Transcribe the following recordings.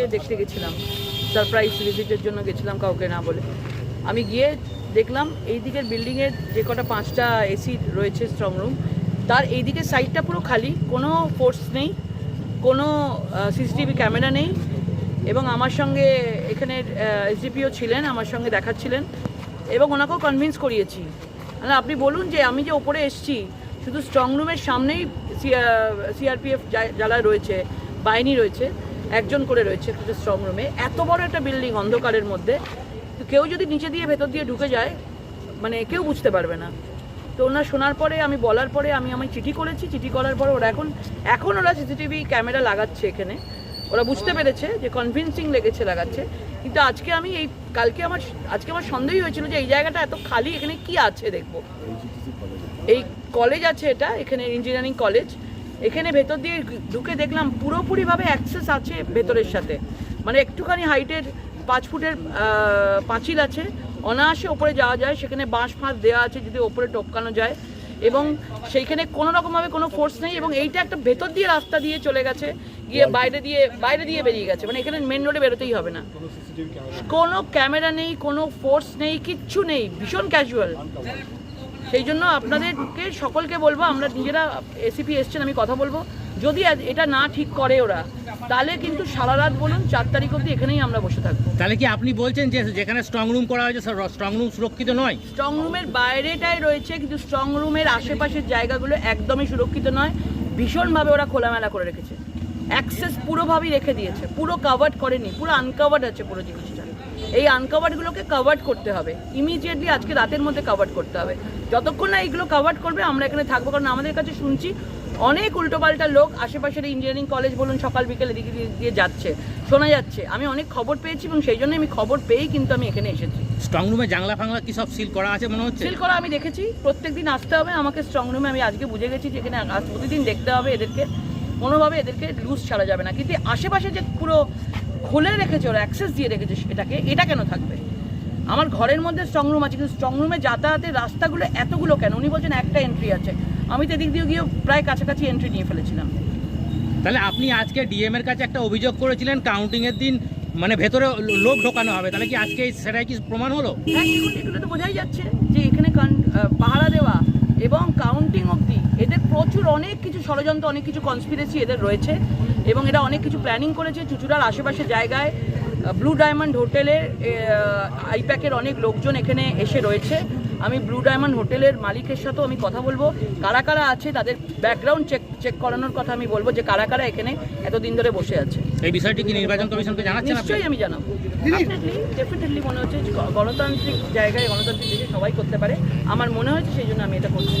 আজকে দেখতে গেছিলাম। সারপ্রাইজ ভিজিটের জন্য গেছিলাম কাউকে না বলে। আমি গিয়ে দেখলাম এই দিকের বিল্ডিংয়ের যে কটা পাঁচটা এসি রয়েছে স্ট্রং রুম তার এই দিকের সাইডটা পুরো খালি, কোনো ফোর্স নেই, কোনো সিসিটিভি ক্যামেরা নেই এবং আমার সঙ্গে এখানে এসডিপিও ছিলেন, আমার সঙ্গে দেখাচ্ছিলেন এবং ওনাকেও কনভিন্স করিয়েছি। মানে আপনি বলুন যে আমি যে ওপরে এসছি, শুধু স্ট্রং রুমের সামনেই সিআরপিএফ যারা রয়েছে, বাহিনী রয়েছে একজন করে রয়েছে একটা স্ট্রং রুমে এত বড় একটা বিল্ডিং অন্ধকারের মধ্যে তো কেউ যদি নিচে দিয়ে ভেতর দিয়ে ঢুকে যায় মানে কেউ বুঝতে পারবে না। তো ওনার শোনার পরে আমি বলার পরে আমি আমি চিঠি করেছি। চিঠি করার পরে ওরা এখন এখন ওরা সিসিটিভি ক্যামেরা লাগাচ্ছে এখানে। ওরা বুঝতে পেরেছে যে কনভিন্সিং লেগেছে লাগাচ্ছে। কিন্তু আজকে আমি এই কালকে আমার আজকে আমার সন্দেহই হয়েছিল যে এই জায়গাটা এত খালি এখানে কি আছে দেখব। এই কলেজ আছে এটা এখানে ইঞ্জিনিয়ারিং কলেজ এখানে ভেতর দিয়ে ঢুকে দেখলাম পুরোপুরিভাবে অ্যাক্সেস আছে ভেতরের সাথে। মানে একটুখানি হাইটের পাঁচ ফুটের পাঁচিল আছে। অনায়াসে ওপরে যাওয়া যায়। সেখানে বাঁশ ফাঁস দেওয়া আছে যদি ওপরে টপকানো যায়। এবং সেইখানে কোনো রকমভাবে কোনো ফোর্স নেই এবং এইটা একটা ভেতর দিয়ে রাস্তা দিয়ে চলে গেছে। গিয়ে বাইরে দিয়ে বাইরে দিয়ে বেরিয়ে গেছে। মানে এখানে মেন রোডে বেরোতেই হবে না। কোনো ক্যামেরা নেই। কোনো ফোর্স নেই, কিচ্ছু নেই। ভীষণ ক্যাজুয়াল সেই জন্য আপনাদেরকে সকলকে বলব আমরা নিজেরা এসিপি এসছেন আমি কথা বলব। যদি এটা না ঠিক করে ওরা তাহলে কিন্তু সারা রাত বলুন চার তারিখ অবধি এখানেই আমরা বসে থাকব। তাহলে কি আপনি বলছেন যে যেখানে স্ট্রং রুম করা হয়েছে স্ট্রং রুম সুরক্ষিত নয়? স্ট্রং রুমের বাইরেটাই রয়েছে কিন্তু স্ট্রং রুমের আশেপাশের জায়গাগুলো একদমই সুরক্ষিত নয়। ভীষণভাবে ওরা খোলামেলা করে রেখেছে। অ্যাক্সেস পুরোভাবেই রেখে দিয়েছে পুরো কাভার্ড করেনি পুরো আনকাভার্ড আছে পুরো জিনিসটা। এই আনকাভার্ডগুলোকে কাভার্ড করতে হবে। ইমিডিয়েটলি আজকে রাতের মধ্যে কাভার্ড করতে হবে। যতক্ষণ না এইগুলো কাভার্ড করবে আমরা এখানে থাকব। কারণ আমাদের কাছে শুনছি অনেক উল্টোপাল্টা লোক আশেপাশের ইঞ্জিনিয়ারিং কলেজ বলুন সকাল বিকেল দিকে দিয়ে- যাচ্ছে। শোনা যাচ্ছে। আমি অনেক খবর পেয়েছি এবং সেই জন্য আমি খবর পেয়েই কিন্তু আমি এখানে এসেছি। স্ট্রং রুমে জানলা ফাংলা কি সব সিল করা আছে মনে হচ্ছে? সিল করা আমি দেখেছি। প্রত্যেকদিন আসতে হবে। আমাকে স্ট্রং রুমে আমি আজকে বুঝে গেছি যে এখানে আজ প্রতিদিন দেখতে হবে এদেরকে। কোনোভাবে এদেরকে লুজ ছাড়া যাবে না। কিন্তু আশেপাশে যে পুরো খুলে রেখেছে ওরা অ্যাক্সেস দিয়ে রেখেছে এটাকে এটা কেন থাকবে? আমার ঘরের মধ্যে স্ট্রং রুম আছে কিন্তু স্ট্রং রুমে যাতায়াতের রাস্তাগুলো এতগুলো কেন? উনি বলছেন একটা এন্ট্রি আছে। আমি তো এদিক দিয়ে গিয়ে প্রায় কাছাকাছি এন্ট্রি নিয়ে ফেলেছিলাম। তাহলে আপনি আজকে ডিএম এর কাছে একটা অভিযোগ করেছিলেন কাউন্টিং এর দিন মানে ভেতরে লোক ঢোকানো হবে। তাহলে কি আজকে সেটাই কি প্রমাণ হলো? হ্যাঁ এগুলো তো বোঝাই যাচ্ছে যে এখানে পাহারা দেওয়া এদের প্রচুর অনেক কিছু ষড়যন্ত্র অনেক কিছু কনস্পিরেসি এদের রয়েছে এবং এরা অনেক কিছু প্ল্যানিং করেছে। চুচুড়ার আশেপাশে জায়গায় ব্লু ডায়মন্ড হোটেলের আইপ্যাকের অনেক লোকজন এখানে এসে রয়েছে। আমি ব্লু ডায়মন্ড হোটেলের মালিকের সাথেও আমি কথা বলব। কারা কারা আছে তাদের ব্যাকগ্রাউন্ড চেক চেক করানোর কথা আমি বলব যে কারা কারা এখানে এতদিন ধরে বসে আছে। এই বিষয়টি কি নির্বাচন কমিশনকে জানাচ্ছেন নিশ্চয়ই আমি জানাব। ডেফিনেটলি ডেফিনেটলি মনে হচ্ছে গণতান্ত্রিক জায়গায় গণতান্ত্রিক দেশে সবাই করতে পারে। আমার মনে হয়েছে সেই জন্য আমি এটা করছি।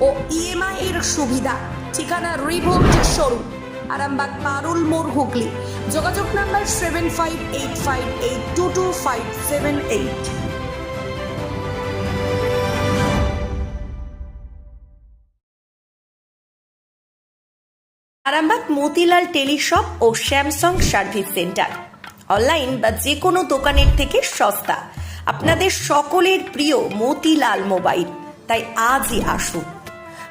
ও ইএমআই এর সুবিধা। ঠিকানা রিভোল্ট শোরুম। আরামবাগ, পারুল, মোড় হুগলি। যোগাযোগ number seven five eight five eight two two five seven eight Arambagh Motilal teleshop ও স্যামসাং সার্ভিস সেন্টার। অনলাইন বা যে কোনো দোকানের থেকে সস্তা। আপনাদের সকলের প্রিয় মতিলাল মোবাইল। তাই আজই আসুন।